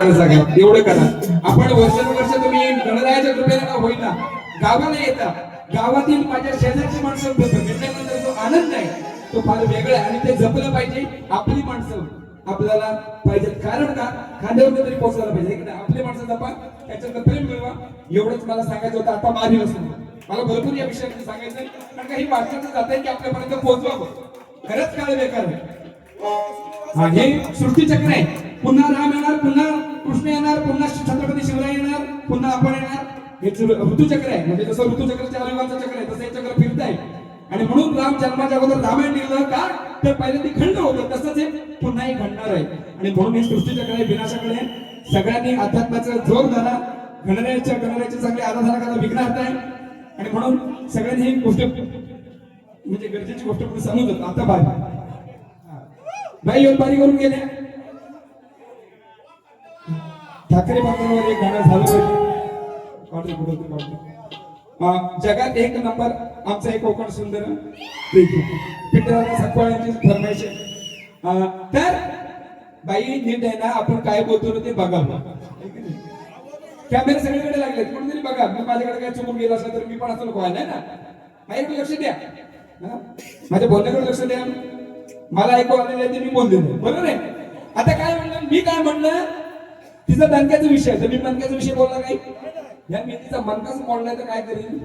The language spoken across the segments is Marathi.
जागा एवढं करा. आपण वर्षानुवर्ष तुम्ही गणरायाच्या कृपेने का होईना? गावाला येता. गावातील माझ्या शेजारची माणसं भेटल्यानंतर जो आनंद आहे तो फार वेगळा आहे. आणि ते जपलं पाहिजे आपली माणसं. आपल्याला पाहिजे कारण का? खांद्यावर तरी पोहोचायला पाहिजे. की नाही? आपली माणसं जपा. त्याच्यात प्रेम मिळवा. एवढंच मला सांगायचं होतं. आता माझी नसून मला भरपूर या विषयामध्ये सांगायचं कारण काही वाटतं जात आहे की आपल्यापर्यंत पोहोचवावं. खरंच काळ बेकार आहे. हे सृष्टीचक्र आहे. पुन्हा राम येणार पुन्हा कृष्ण येणार पुन्हा छत्रपती शिवराय येणार पुन्हा आपण येणार. हे ऋतुचक्र आहे. म्हणजे जसं ऋतुचक्र चार चक्र आहे तसं हे चक्र फिरत आहे. आणि म्हणून राम जन्माच्या अगोदर रामायण लिहिलं का? तर पहिले ते खंड होतं. तसंच हे पुन्हाही घडणार आहे. आणि म्हणून हे सृष्टीचक्र आहे विनाशाकडे सगळ्यांनी अध्यात्माचा जोर धरा. गणरायाच्या गणरायाची चांगली आराधना करा विघ्नार्थ आहे. आणि म्हणून सगळ्यांनी ही गोष्ट म्हणजे गरजेची गोष्ट पुढे समजत आता बाय बाई येऊन बारी करून गेल्या. ठाकरे बांधवांवर एक गाणं झालं पाहिजे. जगात एक नंबर आमचा एक कोकण सुंदर पिंटराला सकवाळ्यांची फरमाईश तर बाई नीट आहे ना आपण काय बोलतो ना ते बघावं कॅमेरे सगळीकडे लागले कुठेतरी बघा मी माझ्याकडे काय चुकून गेला असला तर मी पण असं नको व्हायला ना? माझ्याकडे लक्ष द्या. माझ्या बोलण्याकडे लक्ष द्या. मला ऐकू आलेलं आहे ते मी बोलले बरोबर आहे? आता काय म्हणलं मी काय म्हणलं तिचा दणक्याचा विषय तर मी मनक्याचा विषय बोलला काय या मेथीचा मनकाच मोडलाय तर काय करीन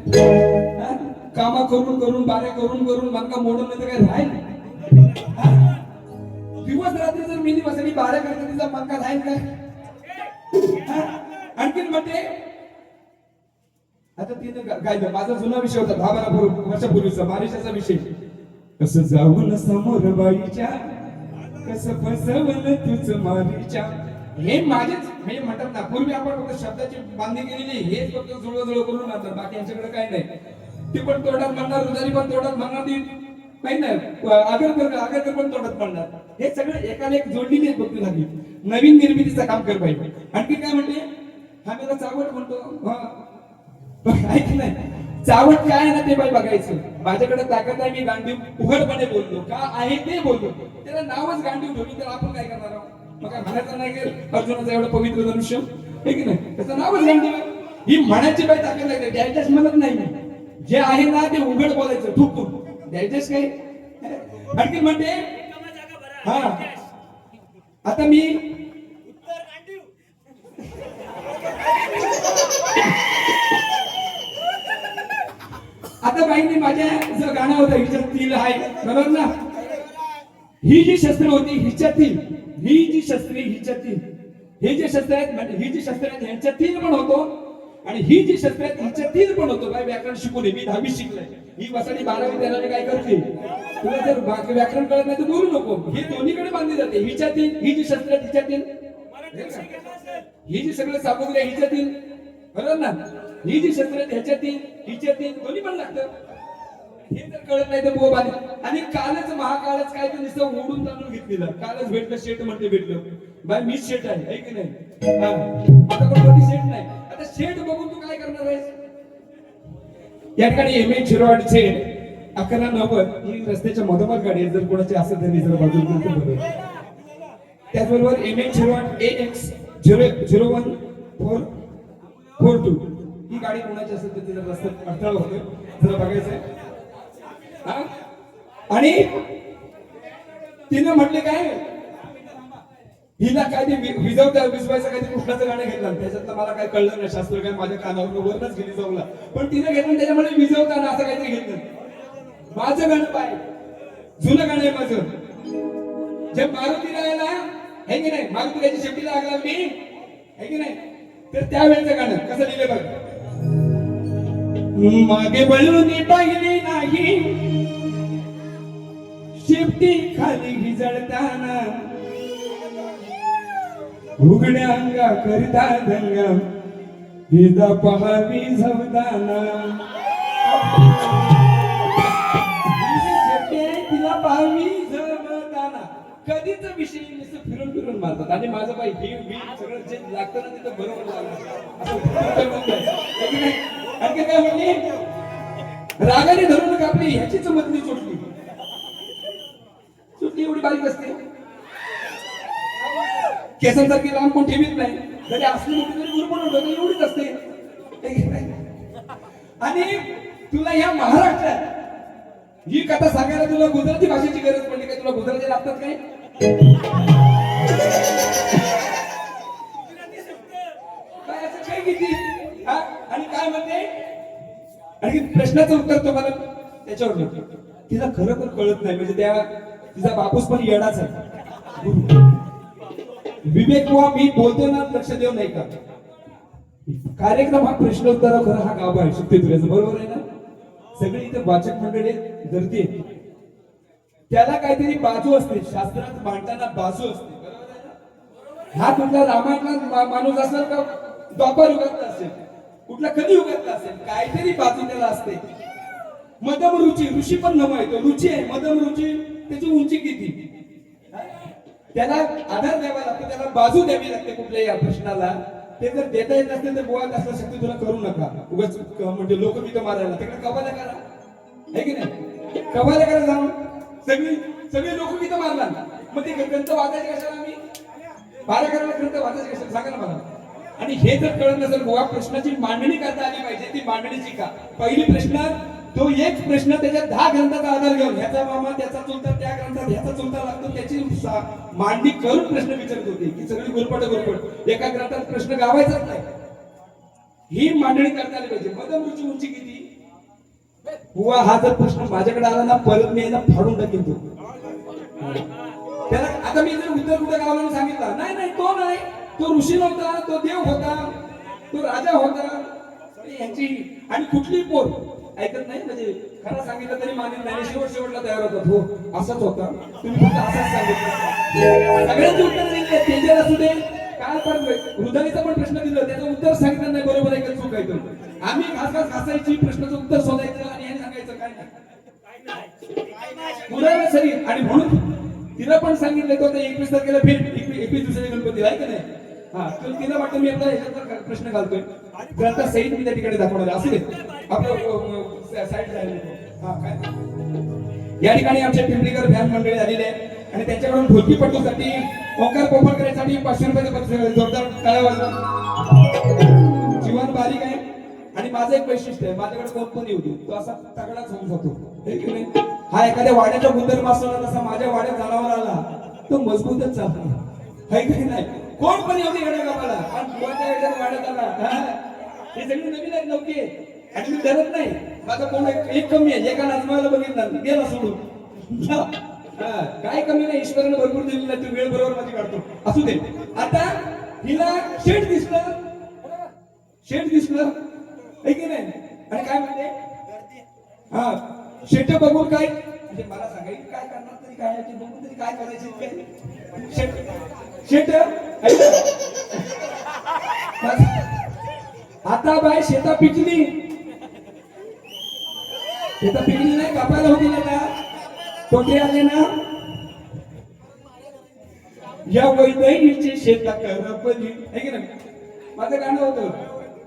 कामा करून करून बाऱ्या करून करून मनका मोडून नाही तर काय राहील? दिवस रात्री जर मी बसली बाऱ्या करता तिचा मनका राहील काय? आणखीन म्हणते आता तिने काय माझा जुना विषय होता दहा बारा वर्षापूर्वीचा बारिशाचा विषय. कस जाऊन समोर बाईच्या कस फसवलं तुझ मारीच्या? हे माझेच म्हणजे म्हणतात ना पूर्वी आपण फक्त शब्दाची बांधणी केलेली हेच फक्त जुळव करून राहतात बाकी यांच्याकडे काय नाही. ती पण तोंडात म्हणणार रुदारी पण तोंडात म्हणणार ती काही नाही. आगरकर आगरकर पण तोडत म्हणणार हे सगळं एकाने एक जोडलेली आहेत फक्त लागली. नवीन निर्मितीचं काम कर पाहिजे. आणखी काय म्हणते? हा मला चावट म्हणतो. ऐक नाही चावट काय ना ते बाई बघायचं. माझ्याकडे ताकद आहे मी गांडीव उघडपणे बोललो. का आहे ते बोललो. त्याला नावच गांडीव ठेवली तर आपण काय करणार आहोत? म्हणायचं नाही अर्जुनाचं एवढं पवित्र धनुष्य. हे की नाही? त्याचं नावच गांडीव ही म्हणायची बाई ताकद नाही. डायजेस्ट म्हणत नाही. जे आहे ना ते उघड बोलायचं ठुकून. डायजेस्ट काय? आणखी म्हणते हा. आता मी आता बाईंनी माझ्या जो गाणं होतं हिच्यातील आहे. बरोबर ना? ही जी शस्त्र होती हिच्यातील ही जी शस्त्रे हिच्यातील हे जे शस्त्र आहेत म्हणजे ही जी शस्त्र आहेत ह्यांच्यातील पण होतो. आणि ही जी शस्त्र आहेत हिच्यातील पण होतो. काय व्याकरण शिकून मी दहावी शिकलोय. ही वसाडी बारावी तेरावी काय करते तुला जर व्याकरण कळत नाही तर बोलू नको. हे दोन्हीकडे बांधली जाते. हिच्यातील ही जी शस्त्र आहेत हिच्यातील ही जी सगळं सामग्री आहे हिच्यातील बरोबर ना? ही जी शस्त्र आहेत ह्याच्यातील हिच्यातील दोन्ही पण लागतं. हे जर कळत नाही तर बोब आणि कालच महाकालच काय तर नुसतं ओढून तांदूळ घेतलेलं. कालच भेटलं शेट म्हणते भेटलं. बाय मी शेट आहे है की नाही? आता कोण शेट नाही? आता शेट बघून तू काय करणार आहेस? या ठिकाणी एम ए झिरो शेट अकरा नव्वद ही रस्त्याच्या मधोमध गाडी जर कोणाची असेल तर जर बाजूला त्याचबरोबर M H zero A X zero zero one four four two. ही गाडी कोणाची असेल तर तिचा रस्त्यात अडथळा होतो जरा बघायचं आहे आणि तिनं म्हटले काय? हिला काय ते विजवता विजवायचं काहीतरी कृष्णाचं गाणं घेतलं त्याच्यातलं मला काय कळलं नाही. शास्त्र काय माझ्या कानावर वरच गेली जाऊला. पण तिनं घेतलं त्याच्यामुळे विजवताना असं काहीतरी घेतलं. माझं गाणं पाय. जुनं गाणं आहे माझं. जे मारुती आहे ना हे की नाही? मारुती त्याची शेवटी लागला मी. हे की नाही? तर त्यावेळेचं गाणं. कसं लिहिलं बघ. मागे वळून पाहिली नाही. शेपटी खाली हिजळताना. उघड्या अंगा करिता दंगा हिदा पहावी झवताना. शेपटी तिला पाहावी झवताना. कधीच विषय नुसतं फिरून फिरून मारतात. आणि माझं बाई ही मी सगळं जे लागतं ना तिथं बरोबर लागलं असं आणखी काय म्हणली रागाने धरून कापली ह्याचीच मधली चुटली. चुटली एवढी बारीक असते. केसांसारखी लांब कोण ठेवीत नाही. जरी असली मोठी तरी गुरु पण होतं एवढीच असते. आणि तुला ह्या महाराष्ट्रात ही कथा सांगायला तुला गुजराती भाषेची गरज पडली काय? तुला गुजराती लागतात काय असं काय किती हा? आणि काय म्हणते? आणि प्रश्नाचं उत्तर तुम्हाला त्याच्यावर मिळतो. तिला खरं तर कळत नाही. म्हणजे त्या तिचा बापूस पण येणाच आहे. विवेक किंवा मी बोलतो ना लक्ष देऊ नाही का? कार्यक्रम हा प्रश्नोत्तर खरं हा गाभा आहे. शुद्धी तुझ्याचं बरोबर आहे ना? सगळी इथे वाचक मंडळी आहेत, गर्दी आहे. त्याला काहीतरी बाजू असते. शास्त्रात मांडताना बाजू असते. बरोबर आहे ना? हा कुठला रामायणात माणूस असेल का? द्वापर युगातला असेल. कुठला कधी युगातला असेल काहीतरी बाजू त्याला असते. मदम रुची ऋषी पण नम येतो. रुची आहे मदम रुची त्याची उंची किती? त्याला आधार द्यावा लागतो त्याला बाजू द्यावी लागते कुठल्याही या प्रश्नाला. ते जर देता येत नसतील तर बुवा असं शक्ती तुला करू नका. उगाच म्हणजे लोक तिथं मारायला. तिकडे कबाला करा. है की नाही? कबाला करा जाऊन. सगळी सगळे लोक तिथं मारणार. मग ते ग्रंथ वाचायचे कशाला मी बारा करायला ग्रंथ वाचायचे कशाला? सांगा ना मला. आणि हे जर कळत नसेल गोवा प्रश्नाची मांडणी करता आली पाहिजे ती मांडणीची का पहिली प्रश्न तो एक प्रश्न त्याच्या दहा ग्रंथाचा आधार घेऊन ह्याचा मामा त्याचा चुलता त्या ग्रंथात ह्याचा चुलता लागतो त्याची मांडणी करून प्रश्न विचारत होते. की सगळी गुरपट गुरपट एका ग्रंथात प्रश्न गावायचाच नाही. ही मांडणी करता आली पाहिजे. मदमृची उंची किती? बुवा हा जर प्रश्न माझ्याकडे आला ना परत मी यांना फाडून टाकेन तो. त्याला आता मी जर उत्तर कुठे गावाला सांगितलं? नाही नाही तो नाही. तो ऋषी नव्हता तो देव होता तो राजा होता. आणि यांची आणि कुठली पोर? ऐकत नाही? म्हणजे खरं सांगितलं तरी मानेल नाही. शेवट शेवटला तयार होतात. हो असंच होता. तुम्ही फक्त असंच सांगितलं. सगळ्यांची उत्तर दिली तेजल असू दे काय पण हृदयाचा पण प्रश्न दिला. त्याचं उत्तर सांगितलं नाही बरोबर आहे का चूक आहे आम्ही खास खास हसायची प्रश्नाचं उत्तर शोधायचं आणि हे सांगायचं काय नाही. उदाहरण शरीर आणि म्हणून तिला पण सांगितलं तो एकवीस तारखेला फिर एकवीस दिवसाच्या गणपती आहे का नाही? हा तर तिला वाटतं मी आपला ह्याच्यातला प्रश्न घालतोय. ग्रंथ सहित मी त्या ठिकाणी दाखवणार असू दे. आपलं साईड हा काय? या ठिकाणी आमच्या पिंपरीकर भ्यान मंडळी आलेले आहे. आणि त्यांच्याकडून ढोलकी पट्टूसाठी ओंकार पोफळकरांसाठी पाचशे रुपयाचे जोरदार टाळ्या वाजवा. जीवन बारीक आहे. आणि माझं एक वैशिष्ट्य आहे. माझ्याकडे कोण पण येऊ दे? तो असा तगडाच होऊन जातो. हा एखाद्या वाड्याच्या गुंदर असताना तसा माझ्या वाड्यात जनावर आला तो मजबूतच चालतो. है की नाही? कोण पण येऊ दे येड्या कामाला? आणि कोणत्या वेळेला वाड्यात आला हे? सगळी नवीन आहेत नौके. आणि मी धरत नाही. माझा कोण एक कमी आहे. एका नाचमाला बघितला. गेला सोडून. काय कमी नाही. ईश्वरानं भरपूर दिलेला तू वेळ बरोबर माझी काढतो. असू दे. आता हिला शेट दिसलं. शेट दिसलं. है की नाही? आणि काय म्हणते? हा. शेट बघून काय म्हणजे मला सांगायचं काय करणार तरी काय बघून तरी काय करायचं शेट शेट आता बाय शेता पिकली. शेता पिकली नाही कापायला होती ना का? कोठे आले ना? या वैदहीची शेता करपली. आहे की नाही? माझं गाणं होतं.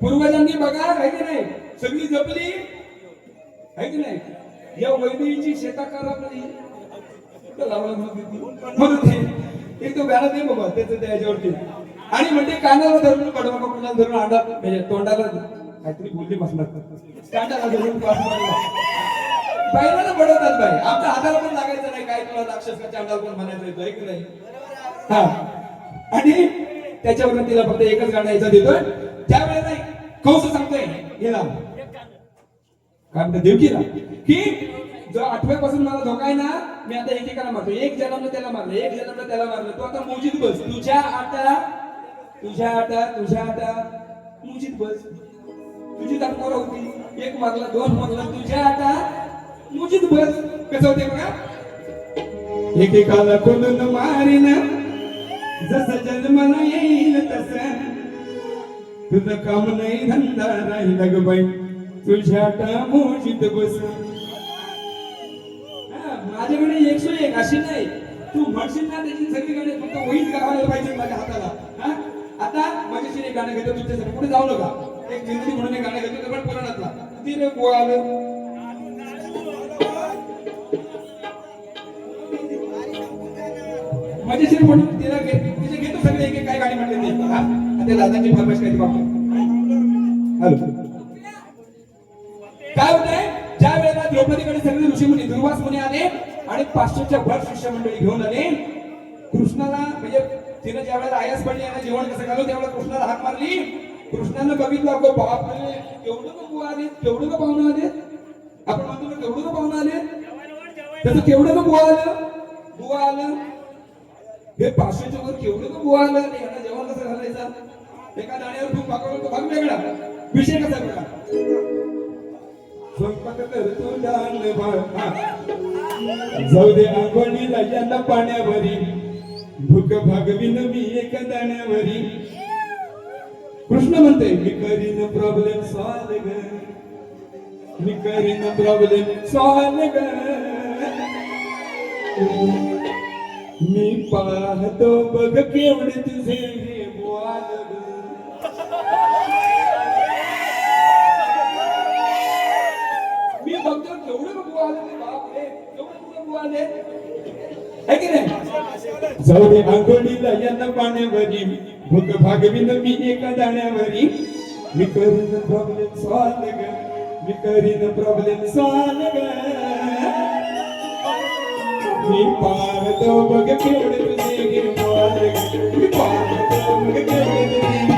पूर्वजांनी बघा आहे की नाही? सगळी जपली. आहे की नाही? या वैदहीची शेता करपली. कुठं लावलं म्हणून ती? एक तो गाणं दे बाबा त्याचं त्याच्यावरती आणि म्हणते कानाला धरून कडवा कुणाला धरून अंडा म्हणजे तोंडाला काहीतरी बोलली बसणार. कानाला धरून पास मारला. बैलाला बडवतात बाई. आमच्या हाताला पण लागायचं नाही. काय तुला राक्षसाच्या अंडाला पण म्हणायचं येतो ऐक नाही. हा. आणि त्याच्यावर तिला फक्त एकच गाणं यायचं देतोय. त्यावेळेला कौस सांगतोय हिला काय म्हणतात देवकीला. की जो आठव्यापासून मला धोका आहे ना मी आता एकेकाला मारतो एक जन्मला त्याला मारलं एक जन्मला त्याला मारलं. तू आता मोजीत बस. तुझ्या आता तुझ्या आता तुझ्या आता मोजीत बस. तुझी दाखवर होती. एक मारला दोन मारला. तुझ्या आता मोजीत बस. कसं होते बघा? एकेकाला कोणून मारीन. जसं जन्म येईल तसं. तुझं काम नाही धंदा नाही ग बाई तुझ्या आता मोजीत बस. अशी नाही. तू म्हणशील ना त्याची सगळीकडे फक्त वहीत गावायला पाहिजे माझ्या हाताला. हा? आता माझ्याशी एक गाणं घेतो तुमच्यासाठी. पुढे जाऊ नका. एक जिंदगी म्हणून एक गाणं घेतो ते पण पुराणातला ती रे गोळा आलं? माझ्याशी म्हणून तिला तिचे घेतो सगळे एक एक काय गाणी म्हणले ते. हा? त्या दादांची फरमाईश काय ती हॅलो. काय होत आहे ज्या वेळेला द्रौपदीकडे सगळे ऋषी ऋषीमुनी दुर्वास मुनी आले आणि पाचशेच्या भर शिष्यमंडळी घेऊन आले. कृष्णाला म्हणजे तिनं ज्या वेळेला आयास पडली यांना जेवण कसं घालू त्यावेळेला कृष्णाला हाक मारली. कृष्णानं बघितलं अगो बाप रे केवढं का बुवा आले केवढं का पाहुणं आले? आपण म्हणतो ना केवढं का पाहुणं आले? त्याचं केवढं का बुवा आलं? बुवा आलं. हे पाचशेच्या वर केवढं का बुवा आलं? आणि यांना जेवण कसं घालायचं? एका दाण्यावर तू पाकवलं तो भाग वेगळा. विषय कसा वेगळा? स्वयंपाक करतो जाऊ दे आंघोळीला यांना पाण्यावरी. भूक भागविन मी एक दाण्यावरी. कृष्ण म्हणते मी करीन प्रॉब्लेम सॉल्व ग. मी करीन प्रॉब्लेम सॉल्व ग. मी पाहतो बघ केवढे तुझे हे बोल मी बघतो केवढे बघू आले बाप. जाऊ दे आंघोळीला यांना पाण्यावरी. भूक भागविन मी एका दाण्यावरी. मी करीन प्रॉब्लेम सॉल्व ग. मी करीन प्रॉब्लेम सॉल्व ग. मी पाहतो बघ केवढे तुझे गिरवाल ग. मी पाहतो बघ केवढे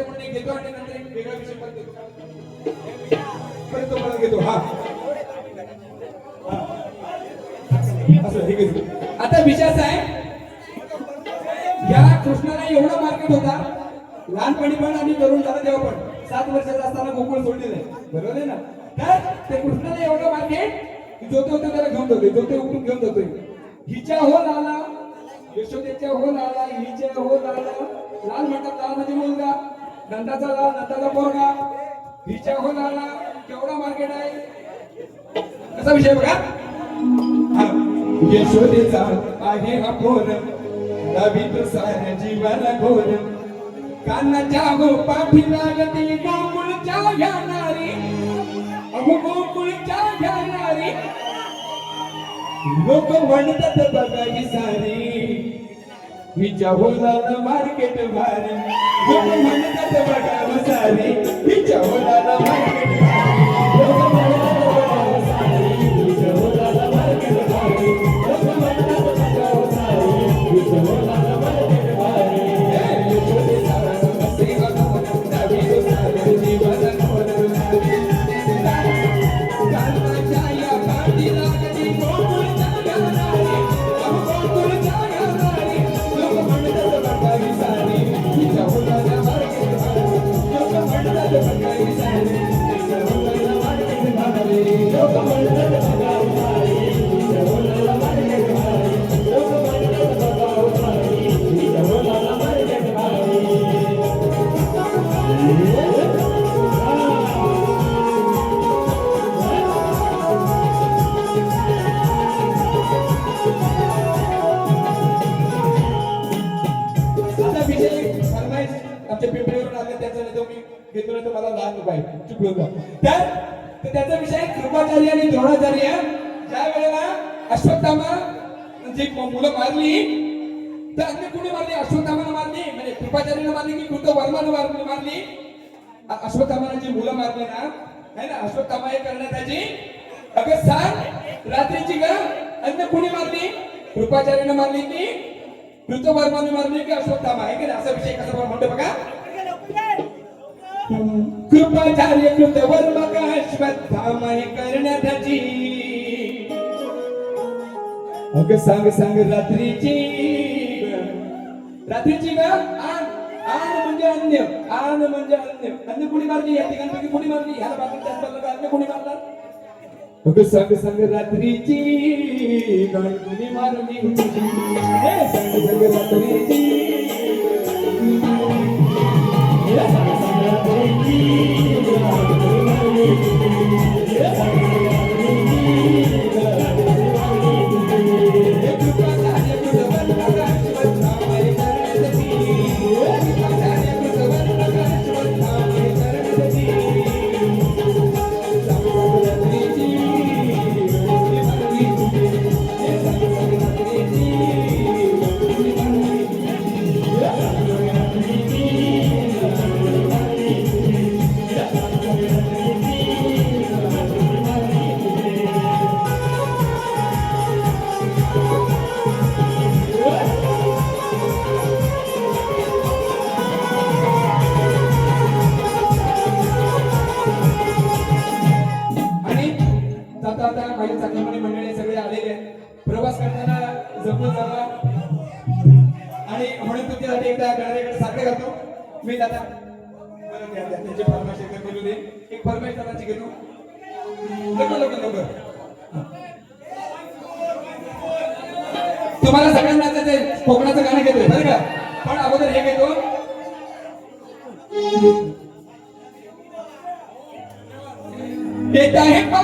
म्हणून एक घेतो आणि नंतर एक वेगळा विषय पण घेतो परत तो परत घेतो. हा. असं हे घेतो. आता विषय असा आहे या कृष्णाला एवढा मार्केट होता लहानपणी पण आणि तरुण झाला तेव्हा पण. सात वर्षाचा असताना गोकुळ सोडलेलं आहे. बरोबर आहे ना? तर ते कृष्णाला एवढं मार्केट की जोते होते त्याला घेऊन जातोय जोते उठून घेऊन जातोय. हिच्या हो लाला यशोदेच्या हो लाला हिच्या हो लाला लाल म्हणतात लाल म्हणजे मुलगा. नंदाचा लाल नंदाचा पोरगा. हिच्या हो लाला केवढा मार्केट आहे? कसा विषय बघा? यशोदेचा आहे हा फोन नवी तो साऱ्या जीवाला घोर कानाच्या गो पाठी लागते गोकुळच्या घ्यानारी अहो गोकुळच्या घ्यानारी लोक म्हणतात बघा ही सारी. हिच्या होलाला मार्केट भारी. म्हणतात बघा सारी हिच्या होलाला मार्केट मुलं मारली. तर अन्य कुणी मारली? अश्वत्थामानं मारली. म्हणजे कृपाचार्यानं मारली की कृत वर्मानं मारली मारली? अ- अश्वत्थामानं जी मुलं मारली ना? है ना? अश्वत्थामा हे करण्यात आली. अगं सांग रात्रीची ग अन्य कुणी मारली? कृपाचार्यानं मारली की कृतवर्माने मारली की अश्वत्थामा? आहे की नाही? असा विषय कसा म्हणतो बघा. कृपाचार्य कृतवर्म का अश्वत्थामा हे करण्याची अग सांग सांग रात्रीची रात्रीची ग आन आन म्हणजे अन्य आन म्हणजे अन्य. अन्य कुणी मारली? या ठिकाणी कुणी मारली? ह्याला बाकी त्यात बोललं अन्य कुणी मारला? अग सांग सांग रात्रीची गाण कुणी मारली? सांग सांग रात्रीची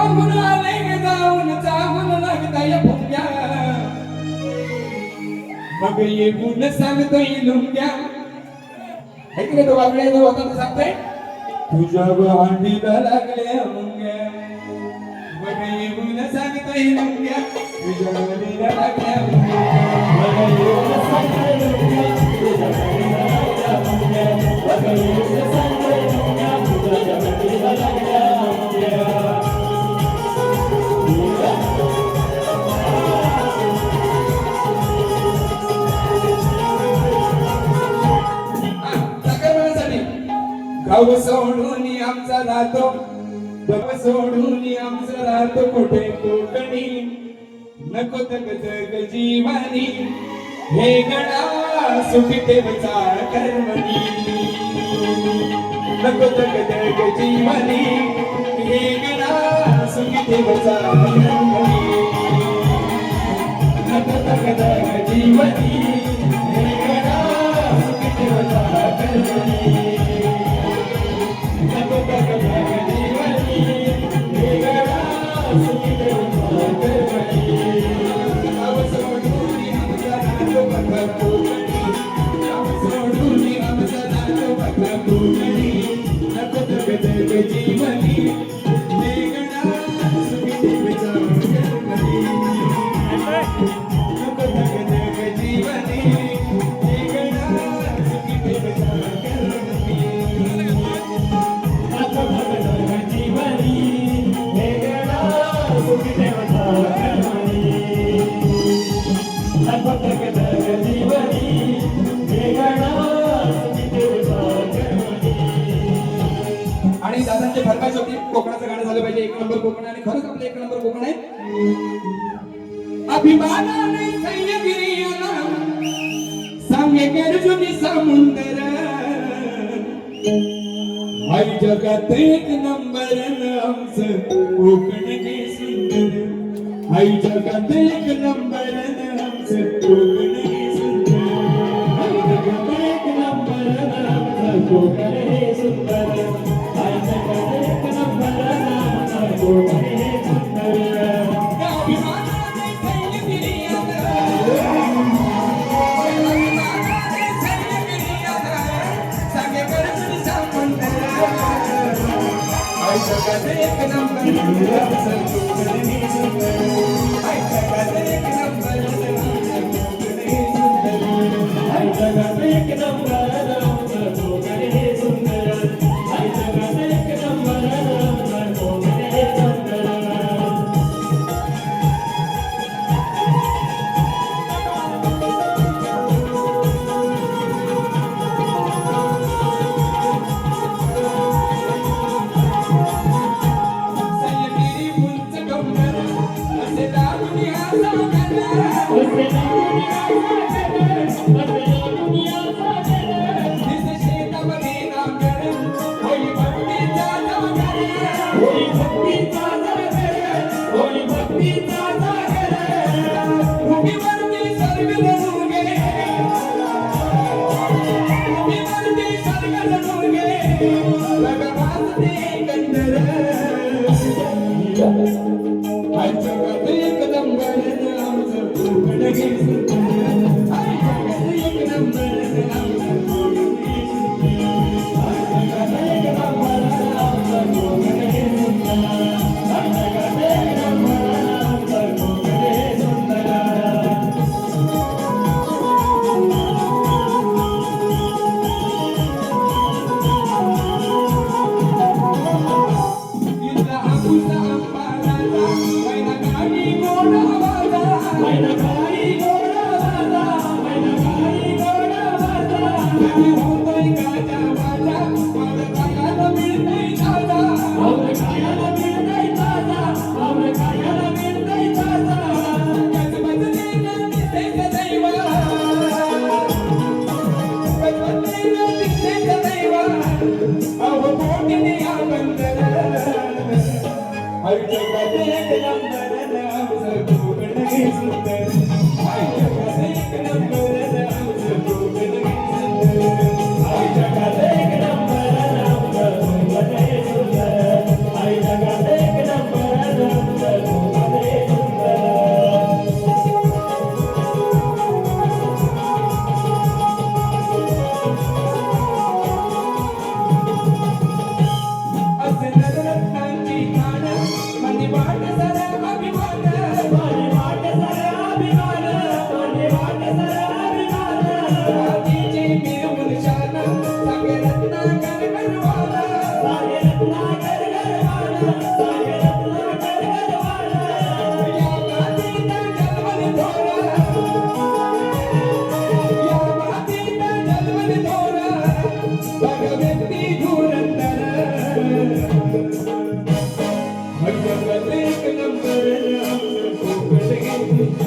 येत जाऊन जाऊन लागता या भुंग्या मग येऊन सांगतोय लुंग्या. ऐकले तो वागळे जो होता सांगतोय? तुझ्या भांडीला लागल्या मुंग्या. मग येऊन सांगतोय लुंग्या. तुझ्या भांडीला लागल्या मुंग्या. मग येऊन सांगतोय लुंग्या. तुझ्या भांडीला लागल्या मुंग्या. मग येऊन सांगतोय लुंग्या. तुझ्या भांडीला लागल्या मुंग्या. गाव सोडून आमचा राहतो. गाव सोडून आमचा राहतो कुठे कोकणी. नको तक जग जीवानी हे गडा सुखी विचार कर्मणी नको तक जग जीवानी हे गडा सुखी विचार कर्मणी नको तक जग जीवनी हे गडा सुखी देवचा कर्मणी नको तक नंबर कोकण आहे आणि खरंच आपलं एक नंबर कोकण आहे. अभिमानाने सह्यागिरीला सांगे गर्जुनी समुंदर. हाय जगात एक नंबर न कोकण हे सुंदर. हाय जगात एक नंबर न कोकण सह्यागिरी उंच Yeah. Amen.